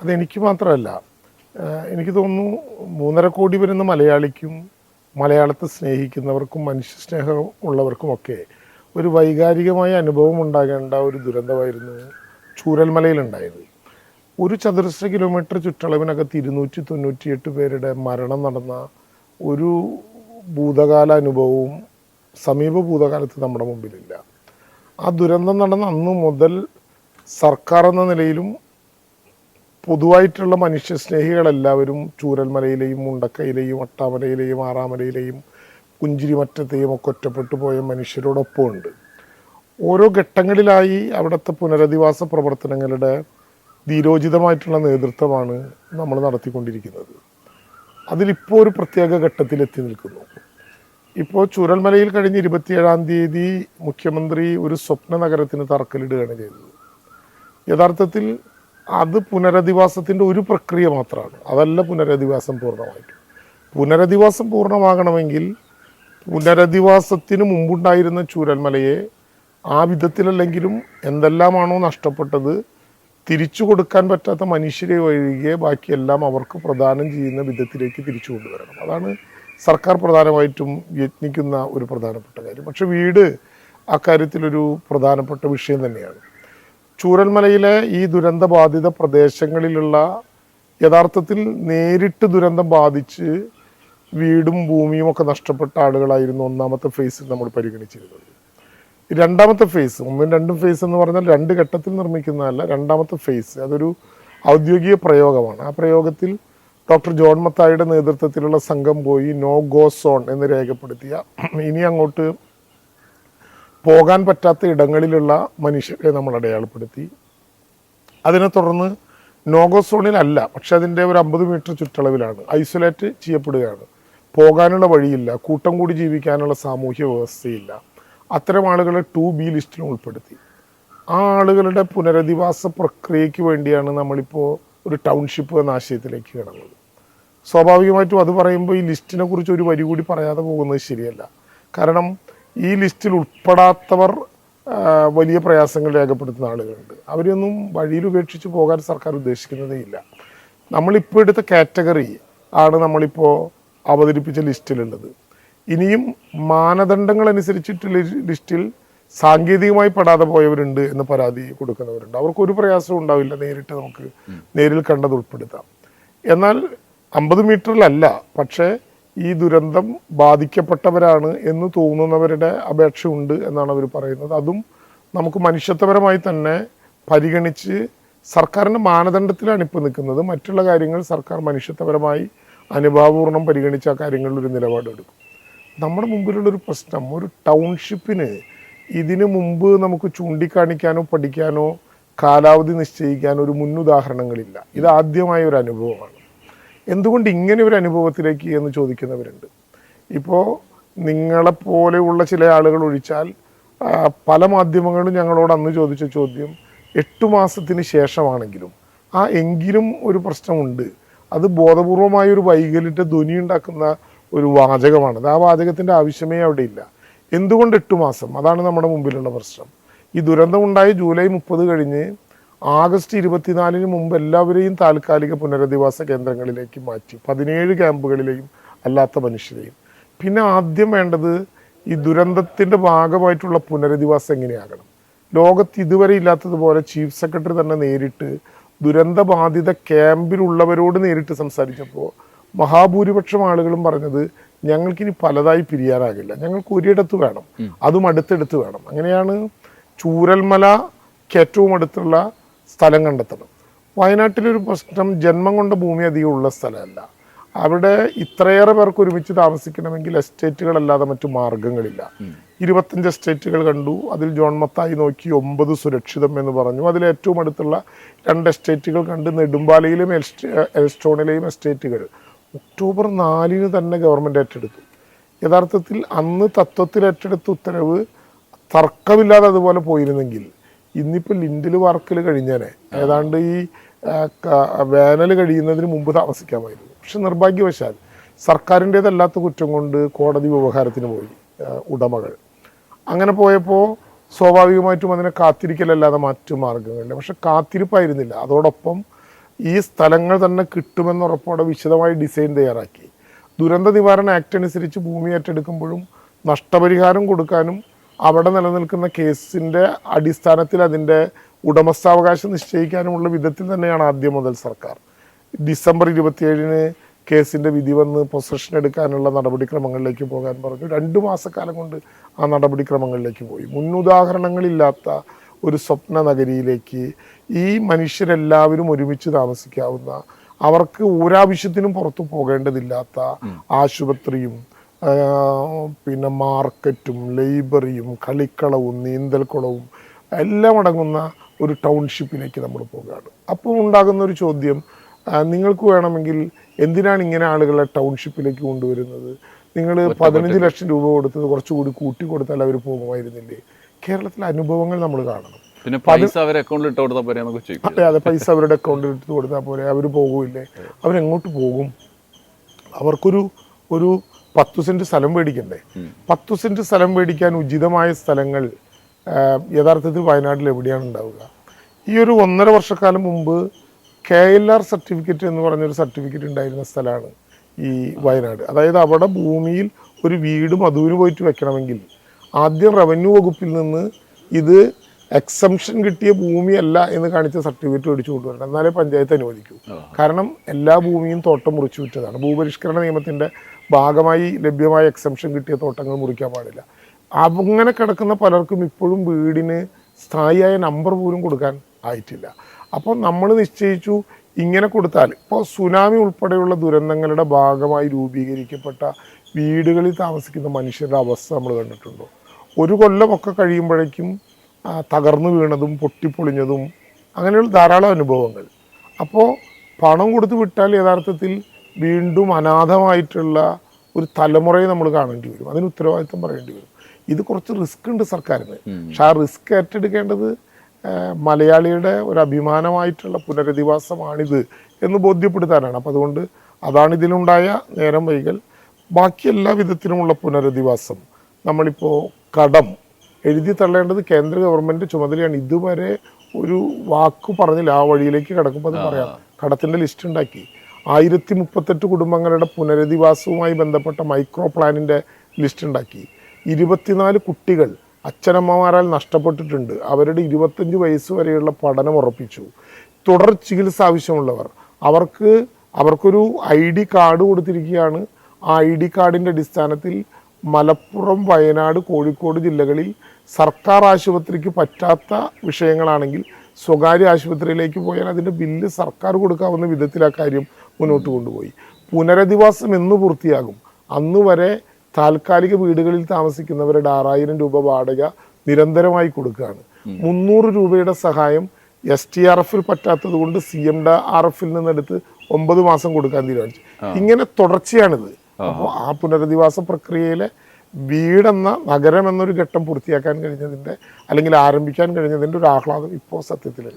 അതെനിക്ക് മാത്രമല്ല എനിക്ക് തോന്നുന്നു മൂന്നര കോടി വരുന്ന മലയാളിക്കും മലയാളത്തെ സ്നേഹിക്കുന്നവർക്കും മനുഷ്യ സ്നേഹം ഉള്ളവർക്കുമൊക്കെ ഒരു വൈകാരികമായ അനുഭവം ഉണ്ടാകേണ്ട ഒരു ദുരന്തമായിരുന്നു ചൂരൽമലയിലുണ്ടായത്. ഒരു ചതുരശ്ര കിലോമീറ്റർ ചുറ്റളവിനകത്ത് ഇരുന്നൂറ്റി തൊണ്ണൂറ്റിയെട്ട് പേരുടെ മരണം നടന്ന ഒരു ഭൂതകാല അനുഭവവും സമീപ ഭൂതകാലത്ത് നമ്മുടെ മുമ്പിലില്ല. ആ ദുരന്തം നടന്ന അന്ന് മുതൽ സർക്കാർ എന്ന നിലയിലും പൊതുവായിട്ടുള്ള മനുഷ്യസ്നേഹികളെല്ലാവരും ചൂരൽമലയിലെയും മുണ്ടക്കയിലെയും അട്ടാമലയിലെയും ആറാമലയിലെയും കുഞ്ചിരിമറ്റത്തെയും ഒക്കെ ഒറ്റപ്പെട്ടു പോയ മനുഷ്യരോടൊപ്പമുണ്ട്. ഓരോ ഘട്ടങ്ങളിലായി അവിടുത്തെ പുനരധിവാസ പ്രവർത്തനങ്ങളുടെ ധീരോചിതമായിട്ടുള്ള നേതൃത്വമാണ് നമ്മൾ നടത്തിക്കൊണ്ടിരിക്കുന്നത്. അതിലിപ്പോൾ ഒരു പ്രത്യേക ഘട്ടത്തിലെത്തി നിൽക്കുന്നു. ഇപ്പോൾ ചൂരൽമലയിൽ കഴിഞ്ഞ് ഇരുപത്തിയേഴാം തീയതി മുഖ്യമന്ത്രി ഒരു സ്വപ്ന നഗരത്തിന് തറക്കല്ലിടുകയാണ് ചെയ്തത്. യഥാർത്ഥത്തിൽ അത് പുനരധിവാസത്തിന്റെ ഒരു പ്രക്രിയ മാത്രമാണ്. അതല്ല പുനരധിവാസം പൂർണമായിട്ട്. പുനരധിവാസം പൂർണമാകണമെങ്കിൽ പുനരധിവാസത്തിന് മുമ്പുണ്ടായിരുന്ന ചൂരൽമലയെ ആ വിധത്തിലല്ലെങ്കിലും എന്തെല്ലാമാണോ നഷ്ടപ്പെട്ടത് തിരിച്ചു കൊടുക്കാൻ പറ്റാത്ത മനുഷ്യരെ ഒഴികെ ബാക്കിയെല്ലാം അവർക്ക് പ്രദാനം ചെയ്യുന്ന വിധത്തിലേക്ക് തിരിച്ചു കൊണ്ടുവരണം. അതാണ് സർക്കാർ പ്രധാനമായിട്ടും യത്നിക്കുന്ന ഒരു പ്രധാനപ്പെട്ട കാര്യം. പക്ഷെ വീട് അക്കാര്യത്തിലൊരു പ്രധാനപ്പെട്ട വിഷയം തന്നെയാണ്. ചൂരൽമലയിലെ ഈ ദുരന്ത ബാധിത പ്രദേശങ്ങളിലുള്ള യഥാർത്ഥത്തിൽ നേരിട്ട് ദുരന്തം ബാധിച്ച് വീടും ഭൂമിയും ഒക്കെ നഷ്ടപ്പെട്ട ആളുകളായിരുന്നു ഒന്നാമത്തെ ഫേസ് നമ്മൾ പരിഗണിച്ചിരുന്നത്. രണ്ടാമത്തെ ഫേസ് ഒന്നും രണ്ടും ഫേസ് എന്ന് പറഞ്ഞാൽ രണ്ട് ഘട്ടത്തിൽ നിർമ്മിക്കുന്നതല്ല രണ്ടാമത്തെ ഫേസ് അതൊരു ഔദ്യോഗിക പ്രയോഗമാണ്. ആ പ്രയോഗത്തിൽ ഡോക്ടർ ജോൺ മത്തായിയുടെ നേതൃത്വത്തിലുള്ള സംഘം പോയി നോ ഗോ സോൺ എന്ന് രേഖപ്പെടുത്തിയ ഇനി അങ്ങോട്ട് പോകാൻ പറ്റാത്ത ഇടങ്ങളിലുള്ള മനുഷ്യരെ നമ്മൾ അടയാളപ്പെടുത്തി. അതിനെ തുടർന്ന് നോഗോ സോണിലല്ല പക്ഷെ അതിന്റെ ഒരു അമ്പത് മീറ്റർ ചുറ്റളവിലാണ്. ഐസൊലേറ്റ് ചെയ്യപ്പെടുകയാണ്. പോകാനുള്ള വഴിയില്ല കൂട്ടം കൂടി ജീവിക്കാനുള്ള സാമൂഹ്യ വ്യവസ്ഥയില്ല. അത്തരം ആളുകളെ ടു ബി ലിസ്റ്റിൽ ഉൾപ്പെടുത്തി. ആ ആളുകളുടെ പുനരധിവാസ പ്രക്രിയയ്ക്ക് വേണ്ടിയാണ് നമ്മളിപ്പോൾ ഒരു ടൗൺഷിപ്പ് എന്ന ആശയത്തിലേക്ക് കിടന്നത്. സ്വാഭാവികമായിട്ടും അത് പറയുമ്പോൾ ഈ ലിസ്റ്റിനെ കുറിച്ച് ഒരു വരി കൂടി പറയാതെ പോകുന്നത് ശരിയല്ല. കാരണം ഈ ലിസ്റ്റിൽ ഉൾപ്പെടാത്തവർ വലിയ പ്രയാസങ്ങൾ രേഖപ്പെടുത്തുന്ന ആളുകളുണ്ട്. അവരൊന്നും വഴിയിൽ ഉപേക്ഷിച്ച് പോകാൻ സർക്കാർ ഉദ്ദേശിക്കുന്നതേ ഇല്ല. നമ്മളിപ്പോൾ എടുത്ത കാറ്റഗറി ആണ് നമ്മളിപ്പോൾ അവതരിപ്പിച്ച ലിസ്റ്റിലുള്ളത്. ഇനിയും മാനദണ്ഡങ്ങൾ അനുസരിച്ചിട്ട് ലിസ്റ്റിൽ സാങ്കേതികമായി പെടാതെ പോയവരുണ്ട് എന്ന് പരാതി കൊടുക്കുന്നവരുണ്ട്. അവർക്ക് ഒരു പ്രയാസവും ഉണ്ടാവില്ല നേരിട്ട് നമുക്ക് നേരിൽ കണ്ടത് ഉൾപ്പെടുത്താം. എന്നാൽ അമ്പത് മീറ്ററിലല്ല പക്ഷേ ഈ ദുരന്തം ബാധിക്കപ്പെട്ടവരാണ് എന്ന് തോന്നുന്നവരുടെ അപേക്ഷ ഉണ്ട് എന്നാണ് അവർ പറയുന്നത്. അതും നമുക്ക് മനുഷ്യത്വപരമായി തന്നെ പരിഗണിച്ച് സർക്കാരിന്റെ മാനദണ്ഡത്തിലാണ് ഇപ്പോൾ നിൽക്കുന്നത്. മറ്റുള്ള കാര്യങ്ങൾ സർക്കാർ മനുഷ്യത്വപരമായി അനുഭാവപൂർണം പരിഗണിച്ച് ആ കാര്യങ്ങളിൽ ഒരു നിലപാടെടുക്കും. നമ്മുടെ മുമ്പിലുള്ളൊരു പ്രശ്നം ഒരു ടൗൺഷിപ്പിന് ഇതിനു മുമ്പ് നമുക്ക് ചൂണ്ടിക്കാണിക്കാനോ പഠിക്കാനോ കാലാവധി നിശ്ചയിക്കാനോ ഒരു മുന്നുദാഹരണങ്ങളില്ല. ഇത് ആദ്യമായ ഒരു അനുഭവമാണ്. എന്തുകൊണ്ട് ഇങ്ങനെ ഒരു അനുഭവത്തിലേക്ക് എന്ന് ചോദിക്കുന്നവരുണ്ട്. ഇപ്പോൾ നിങ്ങളെപ്പോലെയുള്ള ചില ആളുകൾ ഒഴിച്ചാൽ പല മാധ്യമങ്ങളും ഞങ്ങളോട് അന്ന് ചോദിച്ച ചോദ്യം എട്ടു മാസത്തിന് ശേഷമാണെങ്കിലും ആ എങ്കിലും ഒരു പ്രശ്നമുണ്ട്. അത് ബോധപൂർവമായ ഒരു വൈകല്യത്തെ ധ്വനി ഉണ്ടാക്കുന്ന ഒരു വാചകമാണത് ആ വാചകത്തിന്റെ ആവശ്യമേ അവിടെ ഇല്ല. എന്തുകൊണ്ട് എട്ടു മാസം? അതാണ് നമ്മുടെ മുമ്പിലുള്ള പ്രശ്നം. ഈ ദുരന്തമുണ്ടായ ജൂലൈ മുപ്പത് കഴിഞ്ഞ് ആഗസ്റ്റ് ഇരുപത്തിനാലിന് മുമ്പ് എല്ലാവരെയും താൽക്കാലിക പുനരധിവാസ കേന്ദ്രങ്ങളിലേക്ക് മാറ്റി. പതിനേഴ് ക്യാമ്പുകളിലെയും അല്ലാത്ത മനുഷ്യരെയും. പിന്നെ ആദ്യം വേണ്ടത് ഈ ദുരന്തത്തിന്റെ ഭാഗമായിട്ടുള്ള പുനരധിവാസം എങ്ങനെയാകണം? ലോകത്ത് ഇതുവരെ ഇല്ലാത്തതുപോലെ ചീഫ് സെക്രട്ടറി തന്നെ നേരിട്ട് ദുരന്തബാധിത ക്യാമ്പിലുള്ളവരോട് നേരിട്ട് സംസാരിച്ചപ്പോൾ മഹാഭൂരിപക്ഷം ആളുകളും പറഞ്ഞത് ഞങ്ങൾക്കിനി പലതായി പിരിയാനാകില്ല. ഞങ്ങൾക്ക് ഒരിടത്ത് വേണം അതും അടുത്തെടുത്ത് വേണം. അങ്ങനെയാണ് ചൂരൽമല ഏറ്റവും അടുത്തുള്ള സ്ഥലം കണ്ടെത്തണം. വയനാട്ടിലൊരു പ്രശ്നം ജന്മം കൊണ്ട ഭൂമി അധികം ഉള്ള സ്ഥലമല്ല. അവിടെ ഇത്രയേറെ പേർക്ക് ഒരുമിച്ച് താമസിക്കണമെങ്കിൽ എസ്റ്റേറ്റുകളല്ലാതെ മറ്റു മാർഗങ്ങളില്ല. ഇരുപത്തഞ്ച് എസ്റ്റേറ്റുകൾ കണ്ടു. അതിൽ ജോൺ മത്തായി നോക്കി ഒമ്പത് സുരക്ഷിതം എന്ന് പറഞ്ഞു. അതിൽ ഏറ്റവും അടുത്തുള്ള രണ്ട് എസ്റ്റേറ്റുകൾ കണ്ട് നെടുമ്പാലയിലും എൽസ്റ്റ- എൽസ്റ്റോണിലെയും എസ്റ്റേറ്റുകൾ. ഒക്ടോബർ നാലിന് തന്നെ ഗവൺമെന്റ് ഏറ്റെടുത്തു. യഥാർത്ഥത്തിൽ അന്ന് തത്വത്തിൽ ഏറ്റെടുത്ത ഉത്തരവ് തർക്കമില്ലാതെ അതുപോലെ പോയിരുന്നെങ്കിൽ ഇന്നിപ്പോൾ ലിൻഡിൽ വർക്കിൽ കഴിഞ്ഞേനെ. ഏതാണ്ട് ഈ വേനൽ കഴിയുന്നതിന് മുമ്പ് താമസിക്കാമായിരുന്നു. പക്ഷെ നിർഭാഗ്യവശാൽ സർക്കാരിന്റേതല്ലാത്ത കുറ്റം കൊണ്ട് കോടതി വ്യവഹാരത്തിന് പോയി ഉടമകൾ. അങ്ങനെ പോയപ്പോൾ സ്വാഭാവികമായിട്ടും അതിനെ കാത്തിരിക്കലല്ലാതെ മറ്റു മാർഗങ്ങളില്ല പക്ഷെ കാത്തിരിപ്പായിരുന്നില്ല. അതോടൊപ്പം ഈ സ്ഥലങ്ങൾ തന്നെ കിട്ടുമെന്ന് ഉറപ്പോടെ വിശദമായി ഡിസൈൻ തയ്യാറാക്കി. ദുരന്ത നിവാരണ ആക്ട് അനുസരിച്ച് ഭൂമി ഏറ്റെടുക്കുമ്പോഴും നഷ്ടപരിഹാരം കൊടുക്കാനും അവിടെ നിലനിൽക്കുന്ന കേസിന്റെ അടിസ്ഥാനത്തിൽ അതിന്റെ ഉടമസ്ഥാവകാശം നിശ്ചയിക്കാനുമുള്ള വിധത്തിൽ തന്നെയാണ് ആദ്യം മുതൽ സർക്കാർ. ഡിസംബർ ഇരുപത്തിയേഴിന് കേസിന്റെ വിധി വന്ന് പൊസഷൻ എടുക്കാനുള്ള നടപടിക്രമങ്ങളിലേക്ക് പോകാൻ പറഞ്ഞു. രണ്ട് മാസക്കാലം കൊണ്ട് ആ നടപടിക്രമങ്ങളിലേക്ക് പോയി. മുന്നുദാഹരണങ്ങളില്ലാത്ത ഒരു സ്വപ്ന നഗരിയിലേക്ക് ഈ മനുഷ്യരെല്ലാവരും ഒരുമിച്ച് താമസിക്കാവുന്ന അവർക്ക് ഒരാവശ്യത്തിനും പുറത്തു പോകേണ്ടതില്ലാത്ത ആശുപത്രിയും പിന്നെ മാർക്കറ്റും ലൈബ്രറിയും കളിക്കളവും നീന്തൽക്കുളവും എല്ലാം അടങ്ങുന്ന ഒരു ടൗൺഷിപ്പിലേക്ക് നമ്മൾ പോകുകയാണ് അപ്പോൾ ഉണ്ടാകുന്ന ഒരു ചോദ്യം നിങ്ങൾക്ക് വേണമെങ്കിൽ എന്തിനാണ് ഇങ്ങനെ ആളുകളെ ടൗൺഷിപ്പിലേക്ക് കൊണ്ടുവരുന്നത്? നിങ്ങൾ പതിനഞ്ച് ലക്ഷം രൂപ കൊടുത്തത് കുറച്ചുകൂടി കൂട്ടി കൊടുത്താൽ അവർ പോകുമായിരുന്നില്ലേ? കേരളത്തിലെ അനുഭവങ്ങൾ നമ്മൾ കാണണം. പിന്നെ പൈസ അവർ അക്കൗണ്ടിൽ ഇട്ട് കൊടുത്താൽ പോരെ എന്നൊക്കെ അതെ അതെ പൈസ അവരുടെ അക്കൗണ്ടിൽ ഇട്ട് കൊടുത്താൽ പോലെ അവർ പോകില്ലേ അവരെങ്ങോട്ട് പോകും? അവർക്കൊരു ഒരു പത്ത് സെന്റ് സ്ഥലം മേടിക്കണ്ടേ? പത്ത് സെന്റ് സ്ഥലം മേടിക്കാൻ ഉചിതമായ സ്ഥലങ്ങൾ യഥാർത്ഥത്തിൽ വയനാട്ടിൽ എവിടെയാണ് ഉണ്ടാവുക? ഈ ഒരു ഒന്നര വർഷക്കാലം മുമ്പ് കെ എൽ ആർ സർട്ടിഫിക്കറ്റ് എന്ന് പറഞ്ഞൊരു സർട്ടിഫിക്കറ്റ് ഉണ്ടായിരുന്ന സ്ഥലമാണ് ഈ വയനാട്. അതായത് അവിടെ ഭൂമിയിൽ ഒരു വീട് മധുവിന് പോയിട്ട് വെക്കണമെങ്കിൽ ആദ്യം റവന്യൂ വകുപ്പിൽ നിന്ന് ഇത് എക്സംഷൻ കിട്ടിയ ഭൂമിയല്ല എന്ന് കാണിച്ച സർട്ടിഫിക്കറ്റ് മേടിച്ചു കൊണ്ടുവരണം. എന്നാലേ പഞ്ചായത്ത് അനുവദിക്കൂ. കാരണം എല്ലാ ഭൂമിയും തോട്ടം മുറിച്ചു വിറ്റതാണ്. ഭൂപരിഷ്കരണ നിയമത്തിന്റെ ഭാഗമായി ലഭ്യമായ എക്സംഷൻ കിട്ടിയ തോട്ടങ്ങൾ മുറിക്കാൻ പാടില്ല. അങ്ങനെ കിടക്കുന്ന പലർക്കും ഇപ്പോഴും വീടിന് സ്ഥായിയായ നമ്പർ പോലും കൊടുക്കാൻ ആയിട്ടില്ല. അപ്പോൾ നമ്മൾ നിശ്ചയിച്ചു ഇങ്ങനെ കൊടുത്താൽ ഇപ്പോൾ സുനാമി ഉൾപ്പെടെയുള്ള ദുരന്തങ്ങളുടെ ഭാഗമായി രൂപീകരിക്കപ്പെട്ട വീടുകളിൽ താമസിക്കുന്ന മനുഷ്യരുടെ അവസ്ഥ നമ്മൾ കണ്ടിട്ടുണ്ടോ? ഒരു കൊല്ലമൊക്കെ കഴിയുമ്പോഴേക്കും തകർന്നു വീണതും പൊട്ടിപ്പൊളിഞ്ഞതും അങ്ങനെയുള്ള ധാരാളം അനുഭവങ്ങൾ. അപ്പോൾ പണം കൊടുത്തു വിട്ടാൽ യഥാർത്ഥത്തിൽ വീണ്ടും അനാഥമായിട്ടുള്ള ഒരു തലമുറയെ നമ്മൾ കാണേണ്ടി വരും. അതിന് ഉത്തരവാദിത്തം പറയേണ്ടി വരും. ഇത് കുറച്ച് റിസ്ക് ഉണ്ട് സർക്കാരിന്. പക്ഷെ ആ റിസ്ക് ഏറ്റെടുക്കേണ്ടത് മലയാളിയുടെ ഒരു അഭിമാനമായിട്ടുള്ള പുനരധിവാസമാണിത് എന്ന് ബോധ്യപ്പെടുത്താനാണ്. അപ്പം അതുകൊണ്ട് അതാണ് ഇതിലുണ്ടായ നേരം വൈകൽ. ബാക്കി എല്ലാ വിധത്തിലുമുള്ള പുനരധിവാസം നമ്മളിപ്പോൾ കടം എഴുതി തള്ളേണ്ടത് കേന്ദ്ര ഗവൺമെന്റ് ചുമതലയാണ്. ഇതുവരെ ഒരു വാക്ക് പറഞ്ഞില്ല. ആ വഴിയിലേക്ക് കിടക്കുമ്പോൾ അത് പറയാം. കടത്തിന്റെ ലിസ്റ്റ് ഉണ്ടാക്കി. ആയിരത്തി മുപ്പത്തെട്ട് കുടുംബങ്ങളുടെ പുനരധിവാസവുമായി ബന്ധപ്പെട്ട മൈക്രോ പ്ലാനിന്റെ ലിസ്റ്റ് ഉണ്ടാക്കി. ഇരുപത്തിനാല് കുട്ടികൾ അച്ഛനമ്മമാരാൽ നഷ്ടപ്പെട്ടിട്ടുണ്ട്. അവരുടെ ഇരുപത്തഞ്ച് വയസ്സ് വരെയുള്ള പഠനം ഉറപ്പിച്ചു. തുടർ ചികിത്സ ആവശ്യമുള്ളവർ. അവർക്ക് അവർക്കൊരു ഐ ഡി കാർഡ് കൊടുത്തിരിക്കുകയാണ്. ആ ഐ ഡി കാർഡിന്റെ അടിസ്ഥാനത്തിൽ മലപ്പുറം വയനാട് കോഴിക്കോട് ജില്ലകളിൽ സർക്കാർ ആശുപത്രിക്ക് പറ്റാത്ത വിഷയങ്ങളാണെങ്കിൽ സ്വകാര്യ ആശുപത്രിയിലേക്ക് പോയാൽ അതിന്റെ ബില്ല് സർക്കാർ കൊടുക്കാവുന്ന വിധത്തിൽ ആ കാര്യം മുന്നോട്ട് കൊണ്ടുപോയി. പുനരധിവാസം എന്ന് പൂർത്തിയാകും. അന്ന് വരെ താൽക്കാലിക വീടുകളിൽ താമസിക്കുന്നവരുടെ ആറായിരം രൂപ വാടക നിരന്തരമായി കൊടുക്കുകയാണ്. മുന്നൂറ് രൂപയുടെ സഹായം എസ് ടി ആർ എഫിൽ പറ്റാത്തത് കൊണ്ട് സി എം ഡ ആർ എഫിൽ നിന്നെടുത്ത് ഒമ്പത് മാസം കൊടുക്കാൻ തീരുമാനിച്ചു. ഇങ്ങനെ തുടർച്ചയാണിത്. അപ്പോൾ ആ പുനരധിവാസ പ്രക്രിയയിലെ വീടെന്ന നഗരം എന്നൊരു ഘട്ടം പൂർത്തിയാക്കാൻ കഴിഞ്ഞതിന്റെ അല്ലെങ്കിൽ ആരംഭിക്കാൻ കഴിഞ്ഞതിന്റെ ഒരു ആഹ്ലാദം ഇപ്പോൾ സത്യത്തിലുണ്ട്.